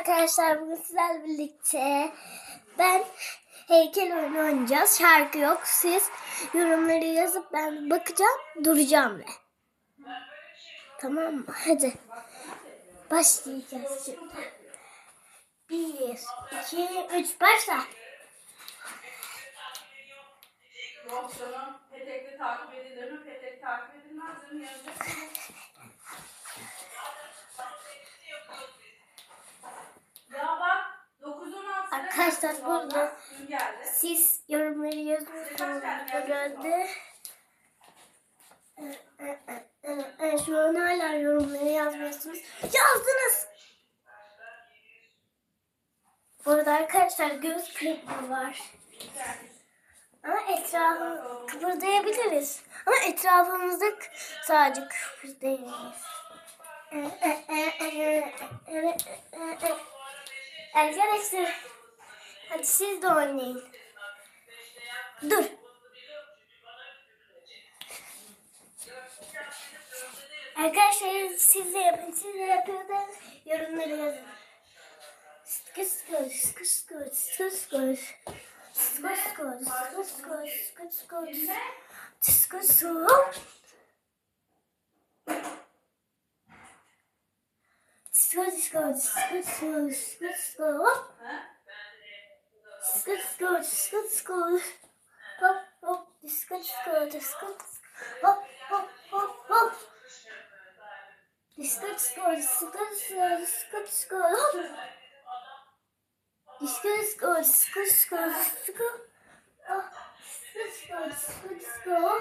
arkadaşlar bugün sizlerle birlikte ben heykel oyunu oynayacağız. Şarkı yok. Siz yorumları yazıp ben bakacağım duracağım ve. Tamam mı? Hadi. Başlayacağız şimdi. Bir, iki, üç, başla. Arkadaşlar burada siz yorumları yazıyorsunuz herhalde. Ee, Şu an hala yorumları yazmıyorsunuz. Yazdınız. Burada arkadaşlar göz kırpma var. Ama etrafı kıpırdayabiliriz. Ama etrafımızda sadece kıpırdayabiliriz. Arkadaşlar Hadi siz de oynayın. Dur. Arkadaşlar siz de yapın. Siz de yapıyorsanız yorumları yazın. Sıkı sıkı sıkı sıkı sıkı sıkı sıkı sıkı sıkı sıkı sıkı sıkı sıkı Sıkı sıkı sıkı sıkı sıkı Just good school, just good school. Hop, hop, just good school, just good Hop, hop, hop, hop. Just good school, just good school, just good school. Hop. Just good school, just good school, just good school. Just good school, just good school.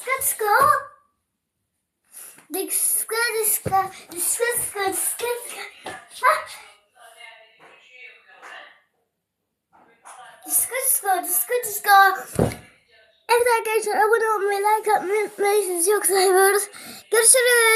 skutsko. De skutsko, de skutsko, de skutsko. De skutsko, de skutsko. Echt, kijk, zo abonneer op mijn like, met mijn zoekcijfers. Tot ziens.